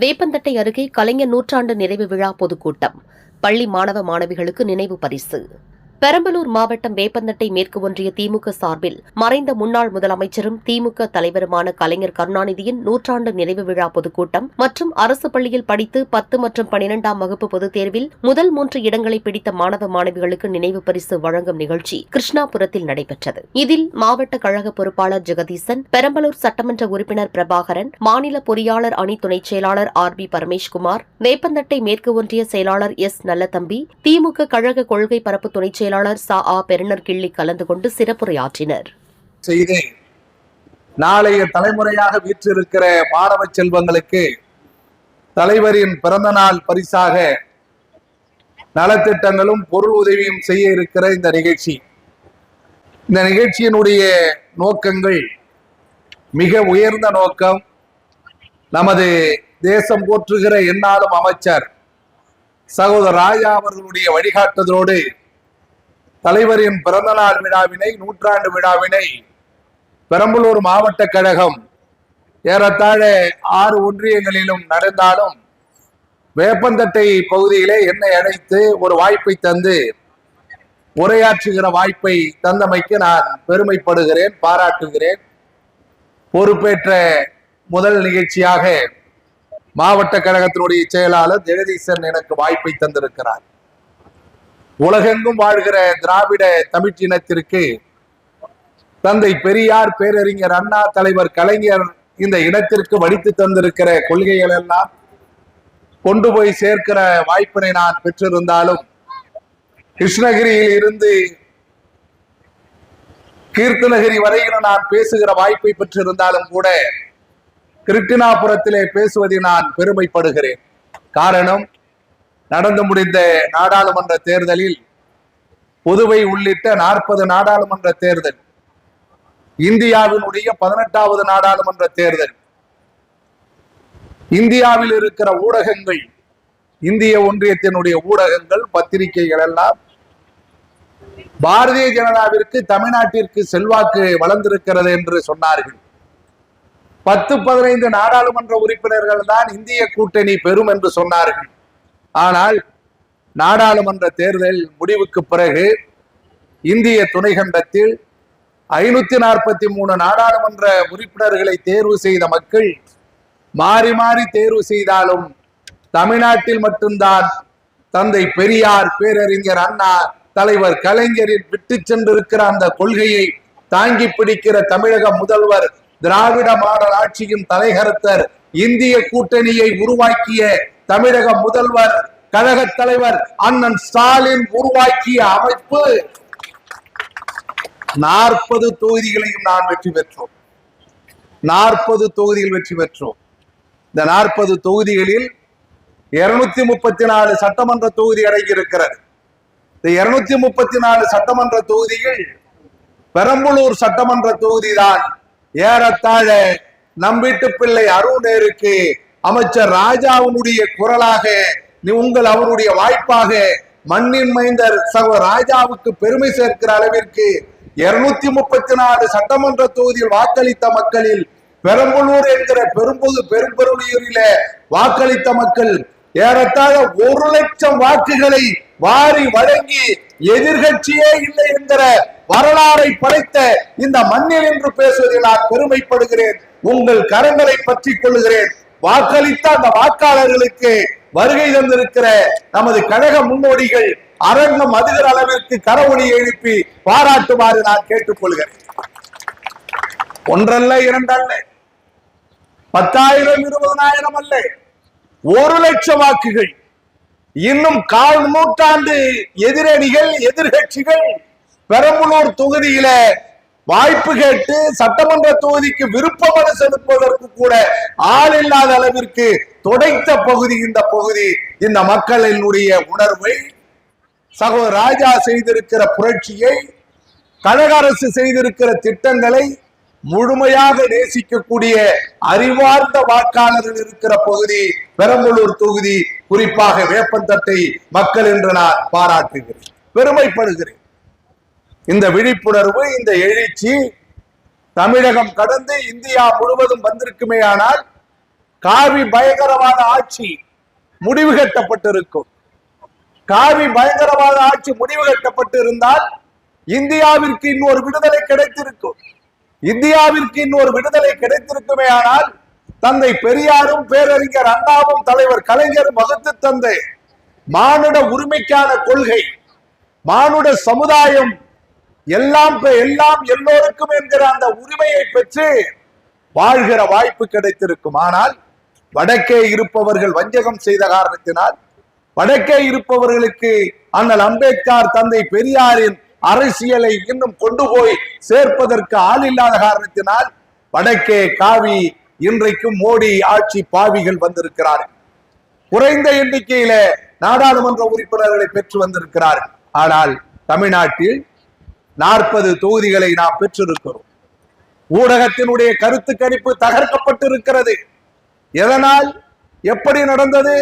வேப்பந்தட்டை அருகே கலைஞர் நூற்றாண்டு நிறைவு விழா பொதுக்கூட்டம். பள்ளி மாணவ மாணவிகளுக்கு நினைவு பரிசு. பெரம்பலூர் மாவட்டம் வேப்பந்தட்டை மேற்கு ஒன்றிய திமுக சார்பில் மறைந்த முன்னாள் முதலமைச்சரும் திமுக தலைவருமான கலைஞர் கருணாநிதியின் நூற்றாண்டு நினைவு விழா பொதுக்கூட்டம் மற்றும் அரசு பள்ளியில் படித்து பத்து மற்றும் பனிரெண்டாம் வகுப்பு பொதுத் தேர்வில் முதல் மூன்று இடங்களை பிடித்த மாணவ மாணவிகளுக்கு நினைவு பரிசு வழங்கும் நிகழ்ச்சி கிருஷ்ணாபுரத்தில் நடைபெற்றது. இதில் மாவட்ட கழக பொறுப்பாளர் ஜெகதீசன் பெரம்பலூர் சட்டமன்ற உறுப்பினர் பிரபாகரன் மாநில பொறியாளர் அணி துணைச் செயலாளர் ஆர் பி பரமேஷ்குமார் வேப்பந்தட்டை மேற்கு ஒன்றிய செயலாளர் எஸ் நல்லதம்பி திமுக கழக கொள்கை பரப்பு துணைச் செயலாளர் சா. ஆ. பெருனர் கிள்ளி கலந்து கொண்டு சிறப்புரையாற்றினர். செய்து. நாளைய தலைமுறையாக வீற்றிருக்கிற மாணவ செல்வங்களுக்கு தலைவரின் பிறந்த நாள் பரிசாக நலத்திட்டங்களும் பொருள் உதவியும் செய்ய இருக்கிற இந்த நிகழ்ச்சி. இந்த நிகழ்ச்சியினுடைய நோக்கங்கள் மிக உயர்ந்த நோக்கம் நமது தேசம் போற்றுகிற எந்நாளும் அமைச்சர் சகோதரர் ராஜா அவர்களுடைய வழிகாட்டுதலோடு தலைவரின் பிறந்தநாள் விழாவினை நூற்றாண்டு விழாவினை பெரம்பலூர் மாவட்ட கழகம் ஏறத்தாழ ஆறு ஒன்றியங்களிலும் நடந்தாலும் வேப்பந்தட்டை பகுதியிலே என்னை அழைத்து ஒரு வாய்ப்பை தந்து உரையாற்றுகிற வாய்ப்பை தந்தமைக்கு நான் பெருமைப்படுகிறேன் பாராட்டுகிறேன். பொறுப்பேற்ற முதல் நிகழ்ச்சியாக மாவட்ட கழகத்தினுடைய செயலாளர் ஜெகதீசன் எனக்கு வாய்ப்பை தந்திருக்கிறார். உலகெங்கும் வாழ்கிற திராவிட தமிழ்ச்சினத்திற்கு தந்தை பெரியார் பேரறிஞர் அண்ணா தலைவர் கலைஞர் இந்த இடத்திற்கு வடித்து தந்திருக்கிற கொள்கைகள் எல்லாம் கொண்டு போய் சேர்க்கிற வாய்ப்பினை நான் பெற்றிருந்தாலும் கிருஷ்ணகிரியில் இருந்து கீர்த்தனகிரி வரையில் நான் பேசுகிற வாய்ப்பை பெற்றிருந்தாலும் கூட கிருட்டினாபுரத்திலே பேசுவதில் நான் பெருமைப்படுகிறேன். காரணம் நடந்து முடிந்த நாடாளுமன்ற தேர்தலில் புதுவை உள்ளிட்ட நாற்பது நாடாளுமன்ற தேர்தல் இந்தியாவினுடைய பதினெட்டாவது நாடாளுமன்ற தேர்தல் இந்தியாவில் இருக்கிற ஊடகங்கள் இந்திய ஒன்றியத்தினுடைய ஊடகங்கள் பத்திரிகைகள் எல்லாம் பாரதிய ஜனதாவிற்கு தமிழ்நாட்டிற்கு செல்வாக்கு வளர்ந்திருக்கிறது என்று சொன்னார்கள். பத்து பதினைந்து நாடாளுமன்ற உறுப்பினர்கள் தான் இந்திய கூட்டணி பெறும் என்று சொன்னார்கள். ஆனால் நாடாளுமன்ற தேர்தல் முடிவுக்கு பிறகு இந்திய துணைக்கண்டத்தில் ஐநூத்தி நாற்பத்தி மூணு நாடாளுமன்ற உறுப்பினர்களை தேர்வு செய்த மக்கள் மாறி மாறி தேர்வு செய்தாலும் தமிழ்நாட்டில் மட்டும்தான் தந்தை பெரியார் பேரறிஞர் அண்ணா தலைவர் கலைஞரின் விட்டு சென்றிருக்கிற அந்த கொள்கையை தாங்கி பிடிக்கிற தமிழக முதல்வர் திராவிட மாடல் ஆட்சியின் தலைகரத்தர் இந்திய கூட்டணியை உருவாக்கிய தமிழக முதல்வர் கழக தலைவர் அண்ணன் ஸ்டாலின் உருவாக்கிய அமைப்பு. நாற்பது தொகுதிகளையும் நான் வெற்றி பெற்றோம். நாற்பது தொகுதிகள் வெற்றி பெற்றோம். இந்த நாற்பது தொகுதிகளில் இருநூத்தி முப்பத்தி நாலு சட்டமன்ற தொகுதி அடங்கியிருக்கிறது. இந்த இருநூத்தி முப்பத்தி நாலு சட்டமன்ற தொகுதிகள் பெரம்பலூர் சட்டமன்ற தொகுதி தான் ஏறத்தாழ நம் வீட்டு பிள்ளை அருணேருக்கு அமைச்சர் ராஜாவினுடைய குரலாக உங்கள் அவருடைய வாய்ப்பாக மண்ணின் மைந்தர் சகோ ராஜாவுக்கு பெருமை சேர்க்கிற அளவிற்கு இருநூத்தி முப்பத்தி நாலு சட்டமன்ற தொகுதியில் வாக்களித்த மக்களில் பெரம்பலூர் என்கிற பெரும்புது பெரும்பெருளியூரில வாக்களித்த மக்கள் ஏறத்தாழ ஒரு லட்சம் வாக்குகளை வாரி வழங்கி எதிர்கட்சியே இல்லை என்கிற வரலாறை படைத்த இந்த மண்ணில் என்று பேசுவதில் நான் பெருமைப்படுகிறேன். உங்கள் கரங்களை பற்றிக் கொள்கிறேன் வாக்களித்த அந்த வாக்காளர்களுக்கு வருகை தந்திருக்கிற நமது கழக முன்னோடிகள் அரங்கம் அதுகிற அளவிற்கு கரவொலி எழுப்பி பாராட்டுமாறு நான் கேட்டுக்கொள்கிறேன். ஒன்றல்ல இரண்டல்ல. பத்தாயிரம் இருபதனாயிரம் அல்ல. ஒரு லட்சம் வாக்குகள். இன்னும் கால் நூற்றாண்டு எதிரணிகள் எதிர்கட்சிகள் பெரம்பலூர் தொகுதியில வாய்ப்பு கேட்டு சட்டமன்ற தொகுதிக்கு விருப்ப மனு செலுத்துவதற்கு கூட ஆள் இல்லாத அளவிற்கு துடைத்த பகுதி இந்த பகுதி. இந்த மக்களினுடைய உணர்வை சகோதர ராஜா செய்திருக்கிற புரட்சியை கழக அரசு செய்திருக்கிற திட்டங்களை முழுமையாக நேசிக்கக்கூடிய அறிவார்ந்த வாக்காளர்கள் இருக்கிற பகுதி பெரம்பலூர் தொகுதி குறிப்பாக வேப்பந்தட்டை மக்கள் என்று நான் பாராட்டுகிறேன். பெருமைப்படுகிறேன். இந்த விழிப்புணர்வு இந்த எழுச்சி தமிழகம் கடந்து இந்தியா முழுவதும் வந்திருக்குமே ஆனால் காவி பயங்கரவாத ஆட்சி முடிவு கட்டப்பட்டிருக்கும். காவி பயங்கரவாத ஆட்சி முடிவு கட்டப்பட்டு இருந்தால் இந்தியாவிற்கு இன்னொரு விடுதலை கிடைத்திருக்கும். இந்தியாவிற்கு இன்னொரு விடுதலை கிடைத்திருக்குமே ஆனால் தந்தை பெரியாரும் பேரறிஞர் அண்ணாவும் தலைவர் கலைஞரும் வகுத்து தந்த மானுட உரிமைக்கான கொள்கை மானுட சமுதாயம் எல்லாம் பெ- எல்லாம் எல்லோருக்கும் என்கிற அந்த உரிமையை பெற்று வாழ்கிற வாய்ப்பு கிடைத்திருக்கும். ஆனால் வடக்கே இருப்பவர்கள் வஞ்சகம் செய்த காரணத்தினால் வடக்கே இருப்பவர்களுக்கு அண்ணல் அம்பேத்கர் தந்தை பெரியாரின் அரசியலை இன்னும் கொண்டு போய் சேர்ப்பதற்கு ஆள் இல்லாத காரணத்தினால் வடக்கே காவி இன்றைக்கும் மோடி ஆட்சி பாவிகள் வந்திருக்கிறார்கள். குறைந்த எண்ணிக்கையில நாடாளுமன்ற உறுப்பினர்களை பெற்று வந்திருக்கிறார்கள். ஆனால் தமிழ்நாட்டில் நாற்பது தொகுதிகளை நாம் பெற்றிருக்கிறோம். ஊடகத்தினுடைய கருத்து கணிப்பு தகர்க்கப்பட்டிருக்கிறது. எதனால்? எப்படி நடந்தது?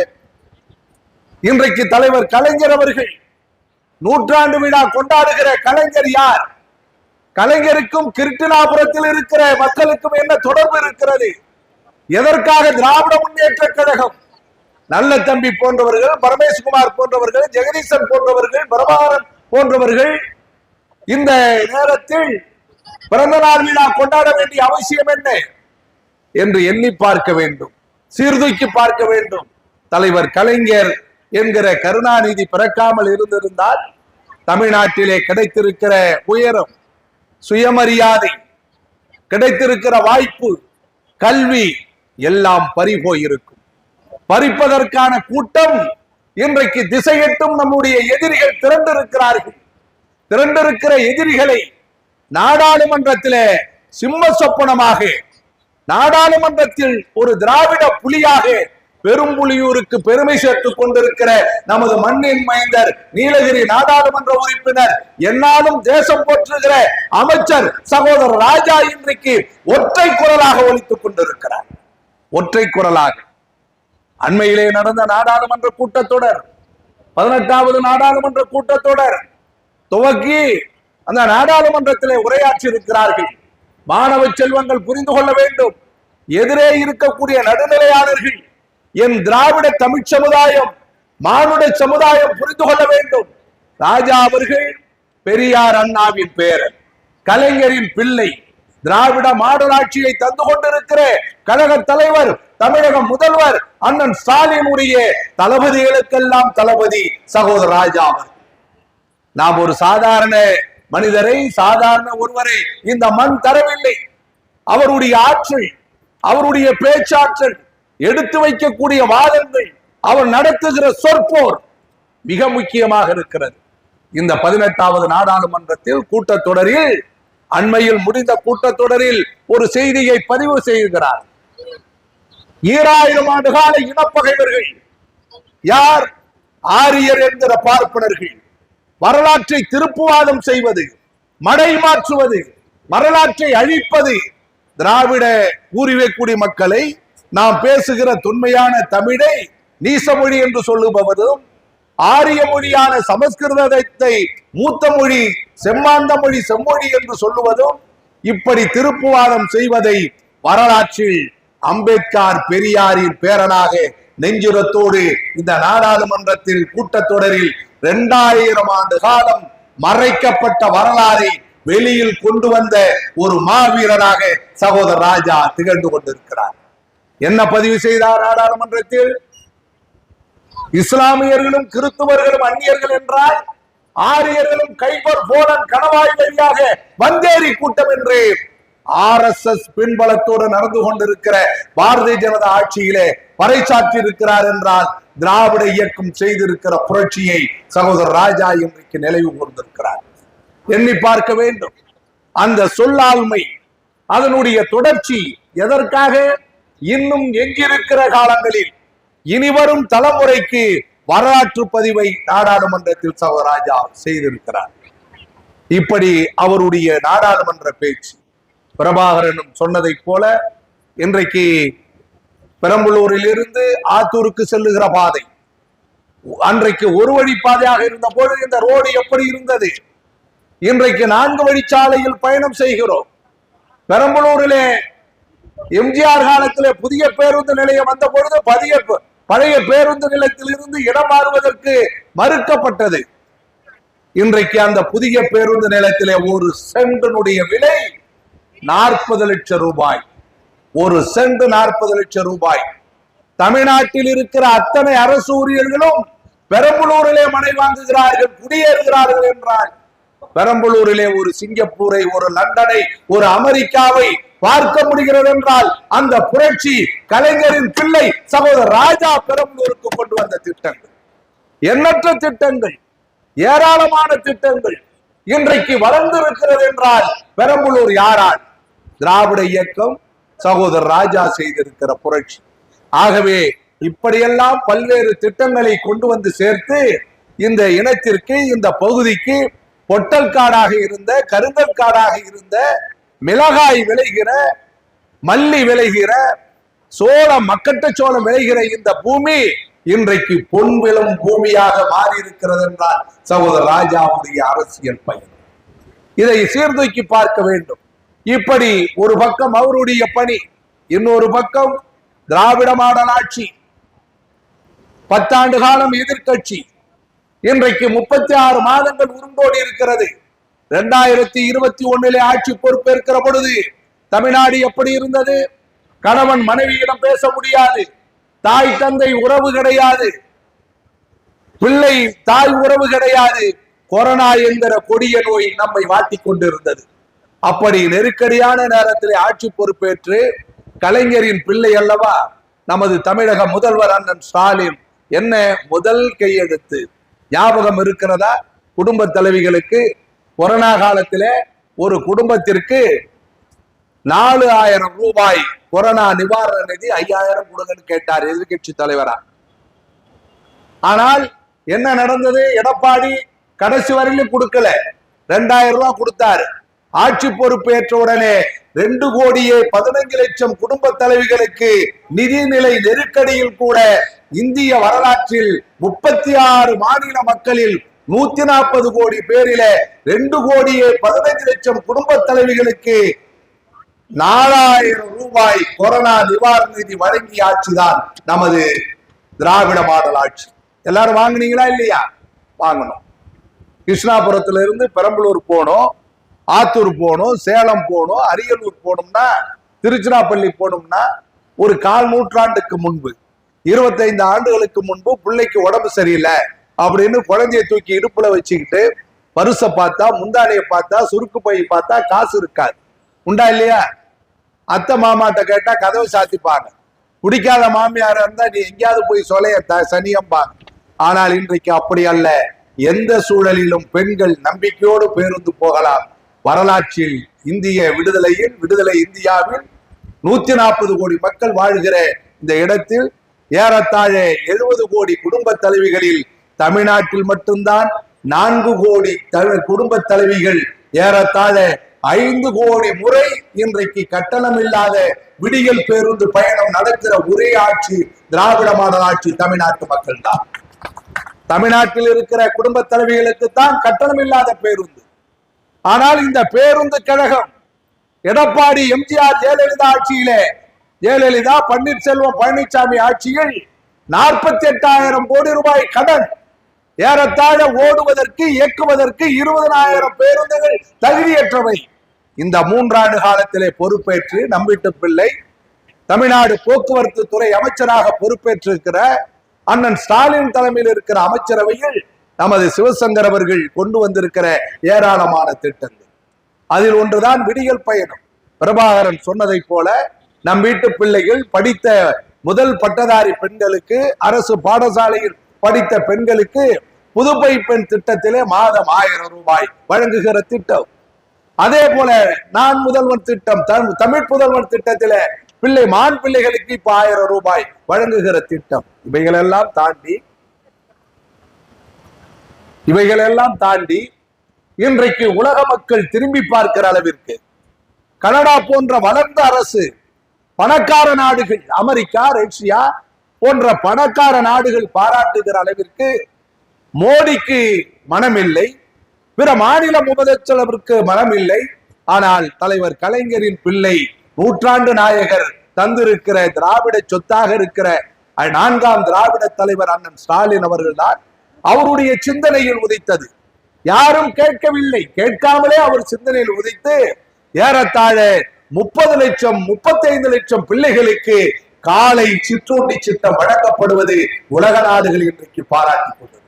இன்றைக்கு தலைவர் கலைஞர் அவர்கள் நூற்றாண்டு விழா கொண்டாடுகிற கலைஞர் யார்? கலைஞருக்கும் கிருட்டினாபுரத்தில் இருக்கிற மக்களுக்கும் என்ன தொடர்பு இருக்கிறது? எதற்காக திராவிட முன்னேற்ற கழகம்? நல்ல தம்பி போன்றவர்கள் பரமேஸ்குமார் போன்றவர்கள் ஜெகதீசன் போன்றவர்கள் பிரபாகரன் போன்றவர்கள் இந்த நேரத்தில் பிறந்த நாள் விழா கொண்டாட வேண்டிய அவசியம் என்ன என்று எண்ணி பார்க்க வேண்டும். சீர்தூக்கி பார்க்க வேண்டும். தலைவர் கலைஞர் என்கிற கருணாநிதி பிறக்காமல் இருந்திருந்தால் தமிழ்நாட்டிலே கிடைத்திருக்கிற உயரம் சுயமரியாதை கிடைத்திருக்கிற வாய்ப்பு கல்வி எல்லாம் பறிபோயிருக்கும். பறிப்பதற்கான கூட்டம் இன்றைக்கு திசையட்டும் நம்முடைய எதிரிகள் திரண்டிருக்கிறார்கள். திரண்டிருக்கிற எதிரிகளை நாடாளுமன்றத்திலே சிம்ம சொப்பனமாக நாடாளுமன்றத்தில் ஒரு திராவிட புலியாக பெரும்புலியூருக்கு பெருமை சேர்த்துக் கொண்டிருக்கிற நமது மண்ணின் மைந்தர் நீலகிரி நாடாளுமன்ற உறுப்பினர் என்னாலும் தேசம் போற்றுகிற அமைச்சர் சகோதரர் ராஜா இன்றைக்கு ஒற்றை குரலாக ஒழித்துக் கொண்டிருக்கிறார். ஒற்றை குரலாக. அண்மையிலே நடந்த நாடாளுமன்ற கூட்டத்தொடர் பதினெட்டாவது நாடாளுமன்ற கூட்டத்தொடர் துவக்கி அந்த நாடாளுமன்றத்திலே உரையாற்றி இருக்கிறார்கள் மாணவ செல்வங்கள் புரிந்து கொள்ள வேண்டும். எதிரே இருக்கக்கூடிய நடுநிலையாளர்கள் என் திராவிட தமிழ் சமுதாயம் மானுட சமுதாயம் புரிந்து கொள்ள வேண்டும். ராஜா அவர்கள் பெரியார் அண்ணாவின் பேரன் கலைஞரின் பிள்ளை திராவிட மாடலாட்சியை தந்து கொண்டிருக்கிற கழக தலைவர் தமிழக முதல்வர் அண்ணன் ஸ்டாலினுடைய தளபதிகளுக்கெல்லாம் தளபதி சகோதர ராஜா அவர்கள். நாம் ஒரு சாதாரண மனிதரை சாதாரண ஒருவரை இந்த மண் தரவில்லை. அவருடைய ஆற்றல் அவருடைய பேச்சாற்றல் எடுத்து வைக்கக்கூடிய வாதங்கள் அவர் நடத்துகிற சொற்போர் மிக முக்கியமாக இருக்கிறது. இந்த பதினெட்டாவது நாடாளுமன்றத்தில் கூட்டத்தொடரில் அண்மையில் முடிந்த கூட்டத்தொடரில் ஒரு செய்தியை பதிவு செய்கிறார். ஈராயிரம் ஆண்டு கால இனப்பகைவர்கள் யார்? ஆரியர் என்கிற பார்ப்பனர்கள் வரலாற்றை திருப்புவாதம் செய்வது மடை மாற்றுவது வரலாற்றை அழிப்பது திராவிட பூர்வீகக்குடி மக்களை நாம் பேசுகிற தொன்மையான தமிழை நீசமொழி என்று சொல்லுபவரும் ஆரிய மொழியான சமஸ்கிருதத்தை மூத்த மொழி செம்மாந்த மொழி செம்மொழி என்று சொல்லுவதும் இப்படி திருப்புவாதம் செய்வதை வரலாற்றில் அம்பேத்கர் பெரியாரின் பேரனாக நெஞ்சுரத்தோடு இந்த நாடாளுமன்றத்தில் கூட்டத்தொடரில் இரண்டாயிரம் ஆண்டு காலம் மறைக்கப்பட்ட வரலாறை வெளியில் கொண்டு வந்த ஒரு மாவீரராக சகோதரர் ராஜா திகழ்ந்து கொண்டிருக்கிறார். என்ன பதிவு செய்தார் நாடாளுமன்றத்தில்? இஸ்லாமியர்களும் கிறிஸ்துவர்களும் அந்நியர்கள் என்றால் ஆரியர்களும் கைபர் போலன் கணவாய் வழியாக வந்தேரி கூட்டம் என்று ஆர் எஸ் எஸ் பின்பலத்தோடு நடந்து கொண்டிருக்கிற பாரதிய ஜனதா ஆட்சியிலே பறைசாற்றி இருக்கிறார் என்றால் திராவிட இயக்கம் செய்திருக்கிற புரட்சியை சகோதரர் ராஜா இன்றைக்கு நிலைவு கொண்டிருக்கிறார் எண்ணி பார்க்க வேண்டும். அந்த சொல்லாண்மை அதனுடைய தொடர்ச்சி எதற்காக? இன்னும் எங்கிருக்கிற காலங்களில் இனிவரும் தலைமுறைக்கு வரலாற்று பதிவை நாடாளுமன்றத்தில் சகோதராஜா செய்திருக்கிறார். இப்படி அவருடைய நாடாளுமன்ற பேச்சு பிரபாகரனும் சொன்னதைப் போல இன்றைக்கு பெரம்பலூரிலிருந்து ஆத்தூருக்கு செல்லுகிற பாதை. அன்றைக்கு ஒரு வழி பாதையாக இருந்த போது இந்த ரோடு எப்படி இருந்தது? இன்றைக்கு நான்கு வழிச்சாலையில் பயணம் செய்கிறோம். பெரம்பலூரிலே எம்ஜிஆர் காலத்திலே புதிய பேருந்து நிலையம் வந்த பொழுது பதிய பழைய பேருந்து நிலையத்திலிருந்து இடம் மாறுவதற்கு மறுக்கப்பட்டது. இன்றைக்கு அந்த புதிய பேருந்து நிலையத்திலே ஒரு சென்டனுடைய விலை நாற்பது லட்சம் ரூபாய். ஒரு சென்ட் நாற்பது லட்சம் ரூபாய். தமிழ்நாட்டில் இருக்கிற அத்தனை அரசு ஊழியர்களும் பெரம்பலூரிலே மனை வாங்குகிறார்கள் குடியேறுகிறார்கள் என்றால் பெரம்பலூரிலே ஒரு சிங்கப்பூரை ஒரு லண்டனை ஒரு அமெரிக்காவை பார்க்க முடிகிறது என்றால் அந்த புரட்சி கலைஞரின் பிள்ளை சகோதரர் ராஜா பெரம்பலூருக்கு கொண்டு வந்த திட்டங்கள். எண்ணற்ற திட்டங்கள் ஏராளமான திட்டங்கள் இன்றைக்கு வளர்ந்திருக்கிறது என்றால் பெரம்பலூர் யாரால்? திராவிட இயக்கம் சகோதரர் ராஜா செய்திருக்கிற புரட்சி. ஆகவே இப்படியெல்லாம் பல்வேறு திட்டங்களை கொண்டு வந்து சேர்த்து இந்த இனத்திற்கு இந்த பகுதிக்கு பொட்டல் காடாக இருந்த கருங்கல் காடாக இருந்த மிளகாய் விளைகிற மல்லி விளைகிற சோளம் மக்கட்ட சோளம் விளைகிற இந்த பூமி இன்றைக்கு பொன் விளம் பூமியாக மாறி இருக்கிறது என்றால் சகோதரர் ராஜாவுடைய அரசியல் பயன். இதை சீர்தூக்கி பார்க்க வேண்டும். இப்படி ஒரு பக்கம் அவருடைய பணி இன்னொரு பக்கம் திராவிட மாடல் ஆட்சி பத்தாண்டு காலம் எதிர்கட்சி இன்றைக்கு முப்பத்தி ஆறு மாதங்கள் உருண்டோடி இருக்கிறது. இரண்டாயிரத்தி இருபத்தி ஒன்னிலே ஆட்சி பொறுப்பேற்கிற பொழுது தமிழ்நாடு எப்படி இருந்தது? கணவன் மனைவியிடம் பேச முடியாது. தாய் தந்தை உறவு கிடையாது. பிள்ளை தாய் உறவு கிடையாது. கொரோனா என்கிற கொடிய நோய் நம்மை வாட்டிக் கொண்டிருந்தது. அப்படி நெருக்கடியான நேரத்தில் ஆட்சி பொறுப்பேற்று கலைஞரின் பிள்ளை அல்லவா நமது தமிழக முதல்வர் அண்ணன் ஸ்டாலின் என்ன முதல் கையெழுத்து. ஞாபகம் இருக்கிறதா? குடும்ப தலைவிகளுக்கு கொரோனா காலத்திலே ஒரு குடும்பத்திற்கு நாலு ஆயிரம் ரூபாய் கொரோனா நிவாரண நிதி ஐயாயிரம் கொடுங்கன்னு கேட்டார் எதிர்கட்சி தலைவரா. ஆனால் என்ன நடந்தது? எடப்பாடி கடைசி வரையிலும் கொடுக்கல. ரெண்டாயிரம் ரூபாய் கொடுத்தாரு. ஆட்சி பொறுப்பேற்ற உடனே ரெண்டு கோடியே பதினைஞ்சு லட்சம் குடும்ப தலைவிகளுக்கு நிதிநிலை நெருக்கடியில் கூட இந்திய வரலாற்றில் முப்பத்தி ஆறு மாநில மக்களில் நூத்தி நாற்பது கோடி பேரில ரெண்டு கோடியே பதினைஞ்சு லட்சம் குடும்ப தலைவிகளுக்கு நாலாயிரம் ரூபாய் கொரோனா நிவாரண நிதி வழங்கிய ஆட்சிதான் நமது திராவிட மாடல் ஆட்சி. எல்லாரும் வாங்குனீங்களா இல்லையா? வாங்கணும். கிருஷ்ணாபுரத்துல இருந்து பெரம்பலூர் போனோம். ஆத்தூர் போகணும் சேலம் போகணும் அரியலூர் போகணும்னா திருச்சிராப்பள்ளி போகணும்னா ஒரு கால் நூற்றாண்டுக்கு முன்பு இருபத்தைந்து ஆண்டுகளுக்கு முன்பு பிள்ளைக்கு உடம்பு சரியில்லை அப்படின்னு குழந்தைய தூக்கி இடுப்புல வச்சுக்கிட்டு பருசை பார்த்தா முந்தானையை பார்த்தா சுருக்கு பை பார்த்தா காசு இருக்காது. உண்டா இல்லையா? அத்தை மாமாட்ட கேட்டா கதவை சாத்திப்பாங்க. பிடிக்காத மாமியாரா இருந்தா நீ எங்கேயாவது போய் சொலைய த சனியம்பாங்க ஆனால் இன்றைக்கு அப்படி அல்ல. எந்த சூழலிலும் பெண்கள் நம்பிக்கையோடு பேருந்து போகலாம். வரலாற்றில் இந்திய விடுதலையில் விடுதலை இந்தியாவில் நூத்தி நாற்பது கோடி மக்கள் வாழ்கிற இந்த இடத்தில் ஏறத்தாழ எழுபது கோடி குடும்ப தலைவிகளில் தமிழ்நாட்டில் மட்டும்தான் நான்கு கோடி குடும்ப தலைவிகள் ஏறத்தாழ ஐந்து கோடி முறை இன்றைக்கு கட்டணம் இல்லாத விடியல் பேருந்து பயணம் நடக்கிற ஒரே ஆட்சி திராவிட மாடல் ஆட்சி தமிழ்நாட்டு மக்கள் தான் தமிழ்நாட்டில் இருக்கிற குடும்ப தலைவிகளுக்கு தான் கட்டணம் இல்லாத பேருந்து. ஆனால் இந்த பேருந்து கழகம் எடப்பாடி எம்ஜிஆர் ஜெயலலிதா ஆட்சியிலே ஜெயலலிதா பன்னீர்செல்வம் பழனிசாமி ஆட்சியில் நாற்பத்தி எட்டாயிரம் கோடி ரூபாய் கடன் ஏறத்தாழ ஓடுவதற்கு இயக்குவதற்கு இருபதனாயிரம் பேருந்துகள் தகுதியற்றவை. இந்த மூன்றாண்டு காலத்திலே பொறுப்பேற்று நம்பிட்டு பிள்ளை தமிழ்நாடு போக்குவரத்து துறை அமைச்சராக பொறுப்பேற்றிருக்கிற அண்ணன் ஸ்டாலின் தலைமையில் இருக்கிற அமைச்சரவையில் நமது சிவசங்கர் அவர்கள் கொண்டு வந்திருக்கிற ஏராளமான திட்டங்கள். அதில் ஒன்றுதான் விடியல் பயணம். பிரபாகரன் சொன்னதைப் போல நம் வீட்டு பிள்ளைகள் படித்த முதல் பட்டதாரி பெண்களுக்கு அரசு பாடசாலையில் படித்த பெண்களுக்கு புதுப்பை பெண் திட்டத்திலே மாதம் ஆயிரம் ரூபாய் வழங்குகிற திட்டம். அதே போல நான் முதல்வன் திட்டம் தமிழ் புதல்வன் திட்டத்திலே பிள்ளை மான் பிள்ளைகளுக்கு இப்ப ஆயிரம் ரூபாய் வழங்குகிற திட்டம். இவைகளெல்லாம் தாண்டி இவைகளெல்லாம் தாண்டி இன்றைக்கு உலக மக்கள் திரும்பி பார்க்கிற அளவிற்கு கனடா போன்ற வளர்ந்த அரசு பணக்கார நாடுகள் அமெரிக்கா ரஷ்யா போன்ற பணக்கார நாடுகள் பாராட்டுகிற அளவிற்கு மோடிக்கு மனமில்லை. பிற மாநில முதலமைச்சருக்கு மனமில்லை. ஆனால் தலைவர் கலைஞரின் பிள்ளை நூற்றாண்டு நாயகர் தந்திருக்கிற திராவிட சொத்தாக இருக்கிற நான்காம் திராவிட தலைவர் அண்ணன் ஸ்டாலின் அவர்கள்தான் அவருடைய சிந்தனையில் உதைத்தது. யாரும் கேட்கவில்லை. கேட்காமலே அவர் சிந்தனையில் உதைத்து ஏறத்தாழ முப்பது லட்சம் முப்பத்தைந்து லட்சம் பிள்ளைகளுக்கு காலை சிற்றுண்டி சிட்டம் வழங்கப்படுவது உலக நாடுகள் இன்றைக்கு பாராட்டிக் கொண்டது.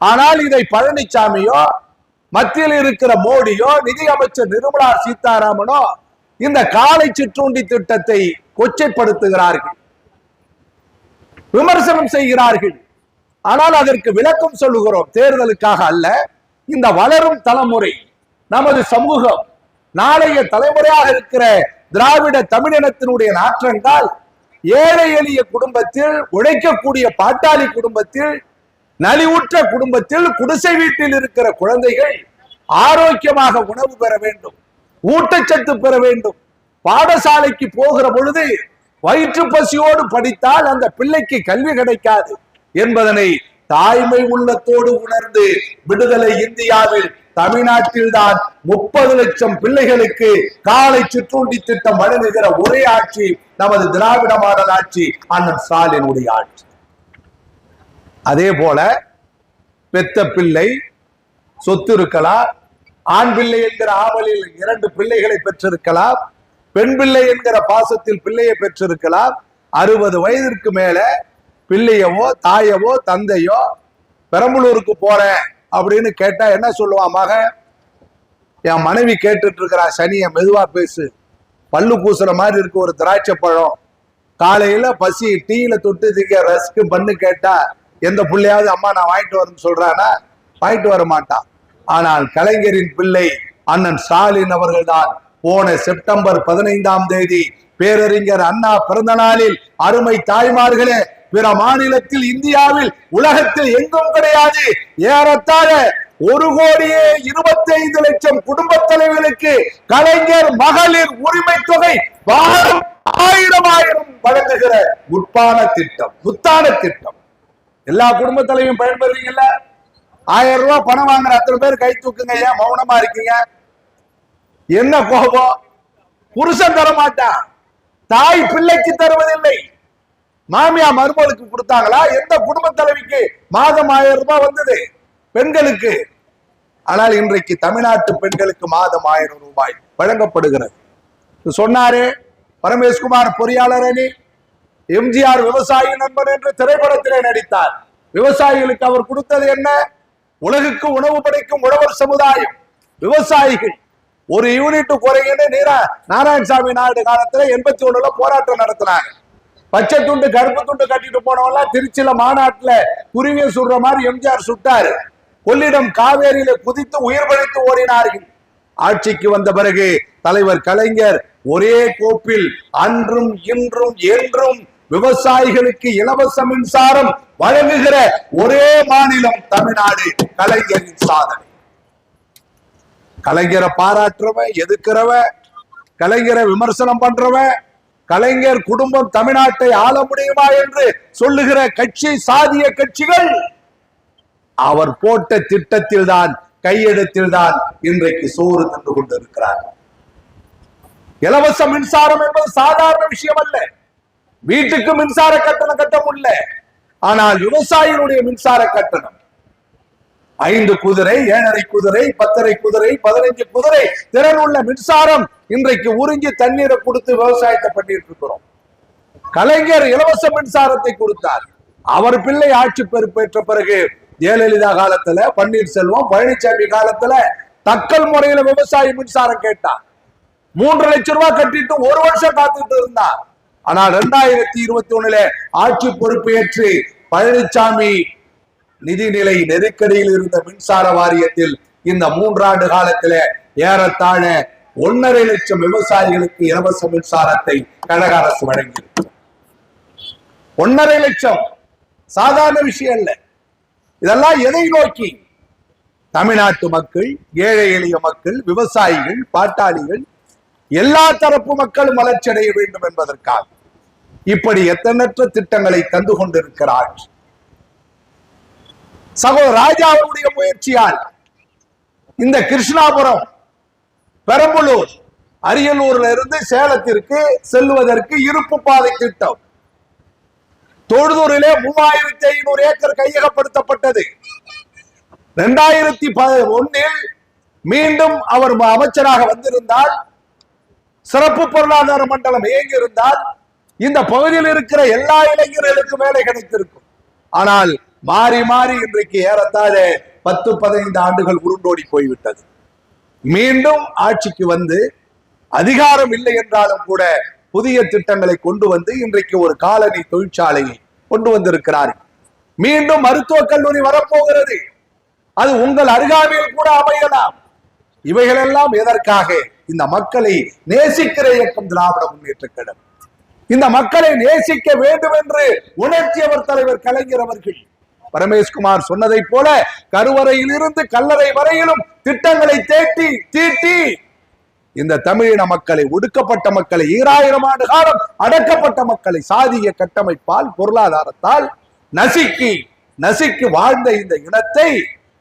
ஆனால் இதை பழனிசாமியோ மத்தியில் இருக்கிற மோடியோ நிதி அமைச்சர் நிர்மலா சீதாராமனோ இந்த காலை சிற்றுண்டி திட்டத்தை கொச்சைப்படுத்துகிறார்கள். விமர்சனம் செய்கிறார்கள். ஆனால் அதற்கு விளக்கம் சொல்லுகிறோம். தேர்தலுக்காக அல்ல இந்த வளரும் தலைமுறை நமது சமூகம் நாளைய தலைமுறையாக இருக்கிற திராவிட தமிழினத்தினுடைய நாற்றங்கால் ஏழை எளிய குடும்பத்தில் உழைக்கக்கூடிய பாட்டாளி குடும்பத்தில் நலிவுற்ற குடும்பத்தில் குடிசை வீட்டில் இருக்கிற குழந்தைகள் ஆரோக்கியமாக உணவு பெற வேண்டும் ஊட்டச்சத்து பெற வேண்டும். பாடசாலைக்கு போகிற பொழுது வயிற்று பசியோடு படித்தால் அந்த பிள்ளைக்கு கல்வி கிடைக்காது. என்பதனை தாய்மை உள்ளத்தோடு உணர்ந்து விடுதலை இந்தியாவில் தமிழ்நாட்டில் தான் முப்பது லட்சம் பிள்ளைகளுக்கு காலை சிற்றுண்டி திட்டம் வழங்குகிற ஒரே ஆட்சி நமது திராவிட மாடல் ஆட்சி அண்ணன் ஸ்டாலினுடைய ஆட்சி. அதே போல பெத்த பிள்ளை சொத்து இருக்கலாம் ஆண் பிள்ளை என்கிற ஆவலில் இரண்டு பிள்ளைகளை பெற்றிருக்கலாம் பெண் பிள்ளை என்கிற பாசத்தில் பிள்ளையை பெற்றிருக்கலாம் அறுபது வயதிற்கு மேல பிள்ளையவோ தாயவோ தந்தையோ பெரம்பலூருக்கு போறேன் அப்படின்னு கேட்டா என்ன சொல்லுவான் மகன்? என் மனைவி கேட்டுட்டு இருக்கிறா சனிய மெதுவா பேசு. பல்லு பூசுற மாதிரி இருக்கு ஒரு திராட்சை பழம். காலையில பசி டீயில தொட்டு திங்க ரஸ்க்கு பண்ணு கேட்டா எந்த பிள்ளையாவது அம்மா நான் வாங்கிட்டு வரேன்னு சொல்றானா வாங்கிட்டு வர மாட்டான். ஆனால் கலைஞரின் பிள்ளை அண்ணன் ஸ்டாலின் அவர்கள்தான். போன செப்டம்பர் பதினைந்தாம் தேதி பேரறிஞர் அண்ணா பிறந்த நாளில் அருமை தாய்மார்களே பிற மாநிலத்தில் இந்தியாவில் உலகத்தில் எங்கும் கிடையாது. ஏறத்தாழ ஒரு கோடியே இருபத்தி ஐந்து லட்சம் குடும்ப தலைவர்களுக்கு கலைஞர் மகளிர் உரிமை தொகை வாரம் ஆயிரம் ஆயிரம் வழங்குகிற முற்பான திட்டம் முத்தான திட்டம். எல்லா குடும்ப தலைவியும் பயன்படுறீங்கல்ல? ஆயிரம் ரூபாய் பணம் வாங்குற அத்தனை பேர் கை தூக்குங்க ஏன் மௌனமா இருக்கீங்க? என்ன கோபம்? புருஷன் தர மாட்டான் தாய் பிள்ளைக்கு தருவதில்லை. மாமியா மருமகளுக்கு கொடுத்தாங்களா? எந்த குடும்ப தலைவிக்கு மாதம் ஆயிரம் ரூபாய் வந்தது? பெண்களுக்கு. ஆனால் இன்றைக்கு தமிழ்நாட்டு பெண்களுக்கு மாதம் ஆயிரம் ரூபாய் வழங்கப்படுகிறது. சொன்னாரே பரமேஸ்குமார் பொறியாளர் அணி. எம்ஜிஆர் விவசாயி நண்பன் என்று திரைப்படத்திலே நடித்தார். விவசாயிகளுக்கு அவர் கொடுத்தது என்ன? உலகுக்கு உணவு படைக்கும் உழவர் சமுதாயம். விவசாயிகள். ஒரு யூனிட் குறையுன்னு நீரா நாராயணசாமி நாயுடு காலத்துல எண்பத்தி ஒண்ணுல போராட்டம் நடத்தினாங்க. பச்சை துண்டு கருப்பு துண்டு கட்டிட்டு போனவெல்லாம் திருச்சியில மாநாட்டுல குருவிய சுடுற மாதிரி எம்ஜிஆர் சுட்டாரு. கொள்ளிடம் காவேரியில குதித்து உயிர் பழித்து ஓடினார்கள் ஆட்சிக்கு வந்த பிறகு தலைவர் கலைஞர் ஒரே கோப்பில் அன்றும் இன்றும் என்றும் விவசாயிகளுக்கு இலவச மின்சாரம் வழங்குகிற ஒரே மாநிலம் தமிழ்நாடு கலைஞரின் சாதனை. கலைஞரை பாராட்டுறவன் எதுக்குறவன்? கலைஞரை விமர்சனம் பண்றவன் கலைஞர் குடும்பம் தமிழ்நாட்டை ஆள முடியுமா என்று சொல்லுகிற கட்சி சாதிய கட்சிகள் அவர் போட்ட திட்டத்தில் தான் கையெழுத்தில் தான் இன்றைக்கு சோறு தந்து கொண்டிருக்கிறார் இலவச மின்சாரம் என்பது சாதாரண விஷயம் அல்ல. வீட்டுக்கு மின்சார கட்டணம் கட்ட முடியல. ஆனால் விவசாயிகளுடைய மின்சார கட்டணம் ஐந்து குதிரை ஏழரை குதிரை பத்தரை குதிரை பதினைஞ்சு குதிரை திறன் உள்ள மின்சாரம் இன்றைக்கு உறிஞ்சி தண்ணீரை கொடுத்து விவசாயத்தை பண்ணிட்டு இருக்கிறோம். கலைஞர் இலவச மின்சாரத்தை கொடுத்தார். அவர் பிள்ளை ஆட்சி பொறுப்பேற்ற பிறகு ஜெயலலிதா காலத்துல பன்னீர்செல்வம் பழனிசாமி காலத்துல தக்கல் முறையில விவசாயி மின்சாரம் கேட்டார். மூன்று லட்சம் ரூபாய் கட்டிட்டு ஒரு வருஷம் காத்துட்டு இருந்தார். ஆனால் இரண்டாயிரத்தி இருபத்தி ஒண்ணுல ஆட்சி பொறுப்பேற்று பழனிசாமி நிதிநிலை நெருக்கடியில் இருந்த மின்சார வாரியத்தில் இந்த மூன்றாண்டு காலத்தில ஏறத்தாழ ஒன்னரை லட்சம் விவசாயிகளுக்கு இலவச மின்சாரத்தை கழக அரசு வழங்கியிருக்கு. ஒன்னரை லட்சம் சாதாரண விஷயம் இல்ல. இதெல்லாம் எதை நோக்கி? தமிழ்நாட்டு மக்கள் ஏழை எளிய மக்கள் விவசாயிகள் பாட்டாளிகள் எல்லா தரப்பு மக்களும் வளர்ச்சியடைய வேண்டும் என்பதற்காக இப்படி எத்தனற்ற திட்டங்களை தந்து கொண்டிருக்கிறார் சகோதர ராஜா அவருடைய முயற்சியால் இந்த கிருஷ்ணாபுரம் பெரம்பலூர் அரியலூர்ல இருந்து சேலத்திற்கு செல்வதற்கு இருப்பு பாதை திட்டம். தொழுதூரிலே மூவாயிரத்தி ஐநூறு ஏக்கர் கையகப்படுத்தப்பட்டது. இரண்டாயிரத்தி ஒன்னில் மீண்டும் அவர் அமைச்சராக வந்திருந்தால் சிறப்பு பொருளாதார மண்டலம் இயங்கியிருந்தால் இந்த பகுதியில் இருக்கிற எல்லா இளைஞர்களுக்கும் வேலை கிடைத்திருக்கும். ஆனால் மாறி மாறி இன்றைக்கு ஏறத்தாழ பத்து பதினைந்து ஆண்டுகள் உருண்டோடி போய்விட்டது. மீண்டும் ஆட்சிக்கு வந்து அதிகாரம் இல்லை என்றாலும் கூட புதிய திட்டங்களை கொண்டு வந்து இன்றைக்கு ஒரு காலனி தொழிற்சாலையை கொண்டு வந்திருக்கிறார்கள் மீண்டும் மருத்துவக் கல்லூரி வரப்போகிறது. அது உங்கள் அருகாமையில் கூட அமையலாம். இவைகளெல்லாம் எதற்காக? இந்த மக்களை நேசிக்கிற இயக்கம் திராவிட முன்னேற்ற கழகம். இந்த மக்களை நேசிக்க வேண்டும் என்று உணர்த்தியவர் தலைவர் கலைஞர் அவர்கள். பரமேஷ்குமார் சொன்னதைப் போல கருவறையில் இருந்து கல்லறை வரையிலும் திட்டங்களை தேட்டி தீட்டி இந்த தமிழின மக்களை ஒடுக்கப்பட்ட மக்களை ஈராயிரம் ஆண்டு காலம் அடக்கப்பட்ட மக்களை சாதிய கட்டமைப்பால் பொருளாதாரத்தால் நசுக்கி நசுக்கி வாழ்ந்த இந்த இனத்தை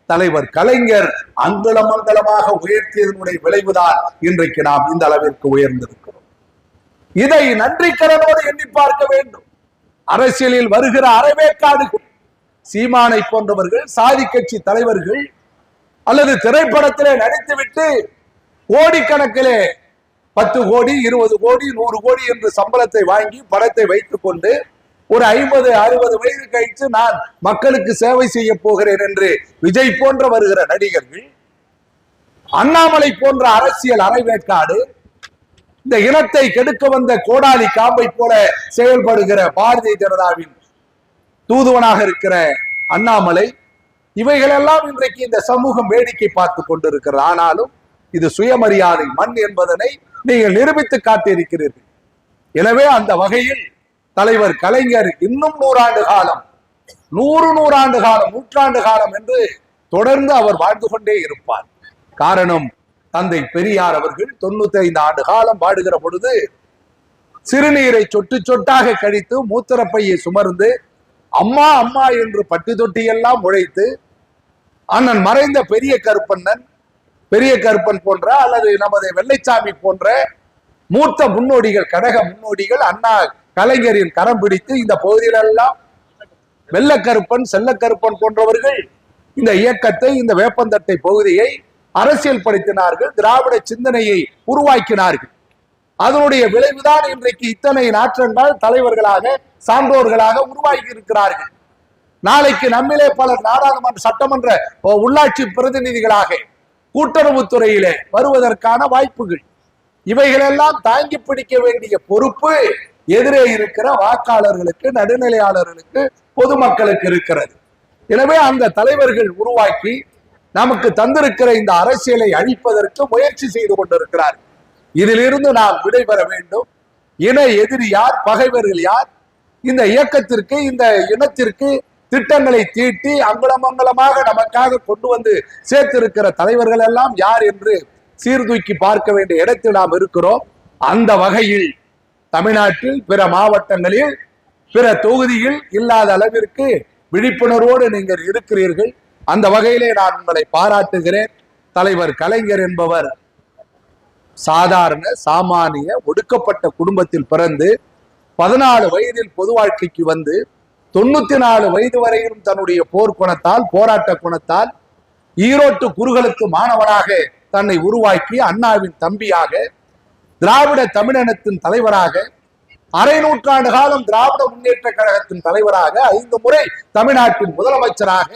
தலைவர் கலைஞர் அங்குலம் அங்கலமாக உயர்த்தியதனுடைய விளைவுதான் இன்றைக்கு நாம் இந்த அளவிற்கு உயர்ந்திருக்கிறோம். இதை நன்றி கடனோடு எண்ணி பார்க்க வேண்டும். அரசியலில் வருகிற அறவேக்காடுகள் சீமானை போன்றவர்கள் சாதி கட்சி தலைவர்கள் அல்லது திரைப்படத்திலே நடித்துவிட்டு கோடிக்கணக்கிலே பத்து கோடி இருபது கோடி நூறு கோடி என்று சம்பளத்தை வாங்கி படத்தை வைத்துக் கொண்டு ஒரு ஐம்பது அறுபது வயது கழித்து நான் மக்களுக்கு சேவை செய்ய போகிறேன் என்று விஜய் போன்ற வருகிற நடிகர்கள் அண்ணாமலை போன்ற அரசியல் அரைவேற்காடு இந்த இனத்தை கெடுக்க வந்த கோடாலி காம்பை போல செயல்படுகிற பாரதிய ஜனதாவின் தூதுவனாக இருக்கிற அண்ணாமலை இவைகளெல்லாம் இன்றைக்கு இந்த சமூகம் வேடிக்கை பார்த்து கொண்டிருக்கிறது. ஆனாலும் இது சுயமரியாதை மண் என்பதனை நீங்கள் நிரூபித்து காட்டியிருக்கிறீர்கள். எனவே அந்த வகையில் தலைவர் கலைஞர் இன்னும் நூறாண்டு காலம் நூறு நூறாண்டு காலம் நூற்றாண்டு காலம் என்று தொடர்ந்து அவர் வாழ்ந்து கொண்டே இருப்பார். காரணம் தந்தை பெரியார் அவர்கள் தொண்ணூத்தி ஐந்து ஆண்டு காலம் வாடுகிற பொழுது சிறுநீரை சொட்டு சொட்டாக கழித்து மூத்திரப்பையை சுமர்ந்து அம்மா அம்மா என்று பட்டு தொட்டியெல்லாம் உழைத்து அண்ணன் மறைந்த பெரிய கருப்பண்ணன் பெரிய கருப்பன் போன்ற அல்லது நமது வெள்ளைச்சாமி போன்ற மூத்த முன்னோடிகள் கடக முன்னோடிகள் அண்ணா கலைஞரின் கரம் பிடித்து இந்த பகுதியிலெல்லாம் வெள்ளக்கருப்பன் செல்லக்கருப்பன் போன்றவர்கள் இந்த இயக்கத்தை இந்த வேப்பந்தட்டை பகுதியை அரசியல் படுத்தினார்கள் திராவிட சிந்தனையை உருவாக்கினார்கள். அதனுடைய விளைவுதான் இன்றைக்கு இத்தனை நாற்றங்கள் தலைவர்களாக சான்றோர்களாக உருவாகி இருக்கிறார்கள் நாளைக்கு நம்மிலே பலர் நாடாளுமன்ற சட்டமன்ற உள்ளாட்சி பிரதிநிதிகளாக கூட்டுறவுத்துறையிலே வருவதற்கான வாய்ப்புகள். இவைகளெல்லாம் தாங்கி பிடிக்க வேண்டிய பொறுப்பு எதிரே இருக்கிற வாக்காளர்களுக்கு நடுநிலையாளர்களுக்கு பொதுமக்களுக்கு இருக்கிறது. எனவே அந்த தலைவர்கள் உருவாக்கி நமக்கு தந்திருக்கிற இந்த அரசியலை அழிப்பதற்கு முயற்சி செய்து கொண்டிருக்கிறார் இதிலிருந்து நாம் விடைபெற வேண்டும். இன எதிரி யார் பகைவர்கள் யார் இந்த இயக்கத்திற்கு இந்த இனத்திற்கு திட்டங்களை தீட்டி அங்குலமங்கலமாக நமக்காக கொண்டு வந்து சேர்த்திருக்கிற தலைவர்கள் எல்லாம் யார் என்று சீர்தூக்கி பார்க்க வேண்டிய இடத்தில் நாம் இருக்கிறோம். அந்த வகையில் தமிழ்நாட்டில் பிற மாவட்டங்களில் பிற தொகுதியில் இல்லாத அளவிற்கு விழிப்புணர்வோடு நீங்கள் இருக்கிறீர்கள். அந்த வகையிலே நான் உங்களை பாராட்டுகிறேன். தலைவர் கலைஞர் என்பவர் சாதாரண சாமானிய ஒடுக்கப்பட்ட குடும்பத்தில் பிறந்து பதினாலு வயதில் பொது வாழ்க்கைக்கு வந்து தொண்ணூத்தி நாலு வயது வரையிலும் தன்னுடைய போர் குணத்தால் போராட்ட குணத்தால் ஈரோட்டு குறுகளுக்கு மாணவனாக தன்னை உருவாக்கி அண்ணாவின் தம்பியாக திராவிட தமிழினத்தின் தலைவராக அரை நூற்றாண்டு காலம் திராவிட முன்னேற்ற கழகத்தின் தலைவராக ஐந்து முறை தமிழ்நாட்டின் முதலமைச்சராக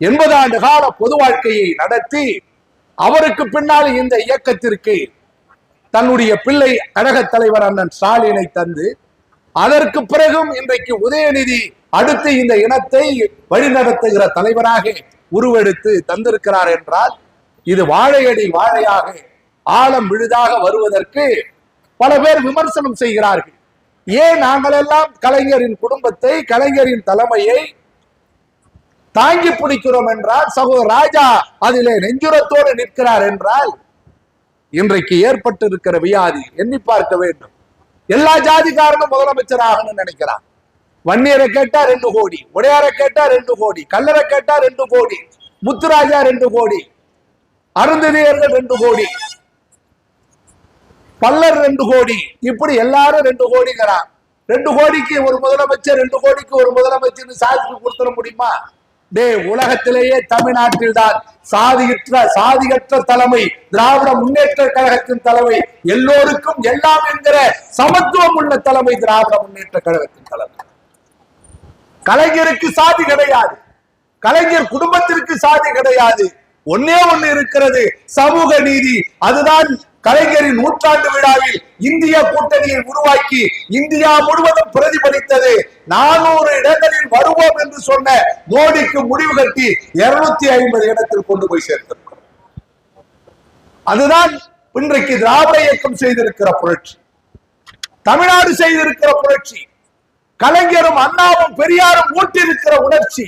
எண்பது ஆண்டு கால பொது வாழ்க்கையை நடத்தி அவருக்கு பின்னால் இந்த இயக்கத்திற்கு தன்னுடைய பிள்ளை கழகத் தலைவர் அண்ணன் ஸ்டாலினை தந்து அதற்கு பிறகும் இன்றைக்கு உதயநிதி அடுத்து இந்த இனத்தை வழிநடத்துகிற தலைவராக உருவெடுத்து தந்திருக்கிறார் என்றால் இது வாழையடி வாழையாக ஆழம் விழுதாக வருவதற்கு பல பேர் விமர்சனம் செய்கிறார்கள். ஏன் நாங்களெல்லாம் கலைஞரின் குடும்பத்தை கலைஞரின் தலைமையை தாங்கி பிடிக்கிறோம் என்றால் சகோதர ராஜா அதிலே நெஞ்சுரத்தோடு நிற்கிறார் என்றால் இன்றைக்கு ஏற்பட்டிருக்கிற வியாதி எண்ணி பார்க்க வேண்டும். எல்லா ஜாதிக்காரனும் முதலமைச்சர் ஆகணும்னு நினைக்கிறான். வன்னியரை கேட்டா ரெண்டு கோடி உடையாரை கேட்டா ரெண்டு கோடி கல்லரை கேட்டா ரெண்டு கோடி முத்துராஜா ரெண்டு கோடி அருந்ததியர்கள் ரெண்டு கோடி பல்லர் ரெண்டு கோடி இப்படி எல்லாரும் ரெண்டு கோடிங்கிறான். ரெண்டு கோடிக்கு ஒரு முதலமைச்சர் ரெண்டு கோடிக்கு ஒரு முதலமைச்சர் சாதிச்சு கொடுத்துட முடியுமா? டே உலகத்திலேயே தமிழ்நாட்டில் தான் சாதியற்ற சாதியற்ற தலைமை திராவிட முன்னேற்ற கழகத்தின் தலைமை எல்லோருக்கும் எல்லாம் என்கிற சமத்துவம் உள்ள தலைமை திராவிட முன்னேற்ற கழகத்தின் தலைமை. கலைஞருக்கு சாதி கிடையாது. கலைஞர் குடும்பத்திற்கு சாதி கிடையாது. ஒன்னே ஒண்ணு இருக்கிறது. சமூக நீதி அதுதான் கலைஞரின் நூற்றாண்டு விழாவில் இந்திய கூட்டணியை உருவாக்கி இந்தியா முழுவதும் பிரதிபலித்தது. நானூறு இடங்களில் வருவோம் என்று சொன்ன மோடிக்கு முடிவு கட்டி இருநூத்தி ஐம்பது இடத்தில் கொண்டு போய் சேர்த்திருக்கிறோம் அதுதான் இன்றைக்கு திராவிட இயக்கம் செய்திருக்கிற புரட்சி. தமிழ்நாடு செய்திருக்கிற புரட்சி. கலைஞரும் அண்ணாவும் பெரியாரும் ஊட்டியிருக்கிற உணர்ச்சி.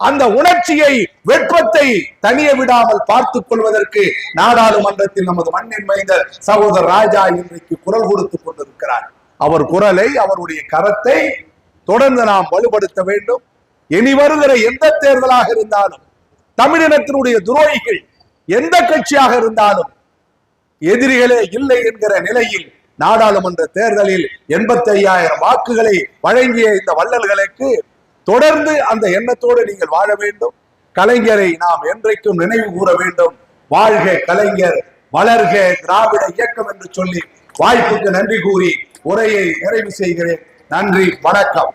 அந்த உணர்ச்சியை வெட்பத்தை தனிய விடாமல் பார்த்துக் கொள்வதற்கு நாடாளுமன்றத்தில் நமது மண்ணின் மைந்தர் சகோதரர் ராஜா இன்றைக்கு குரல் கொடுத்துக் கொண்டிருக்கிறார். அவர் குரலை அவருடைய கரத்தை தொடர்ந்து நாம் வலுப்படுத்த வேண்டும். இனி வருகிற எந்த தேர்தலாக இருந்தாலும் தமிழினத்தினுடைய துரோகிகள் எந்த கட்சியாக இருந்தாலும் எதிரிகளே இல்லை என்கிற நிலையில் நாடாளுமன்ற தேர்தலில் எண்பத்தி ஐயாயிரம் வாக்குகளை வழங்கிய இந்த வள்ளல்களுக்கு தொடர்ந்து அந்த எண்ணத்தோடு நீங்கள் வாழ வேண்டும். கலைஞரை நாம் என்றைக்கும் நினைவு கூற வேண்டும். வாழ்க கலைஞர் வளர்க திராவிட இயக்கம் என்று சொல்லி வாய்ப்புக்கு நன்றி கூறி உரையை நிறைவு செய்கிறேன். நன்றி வணக்கம்.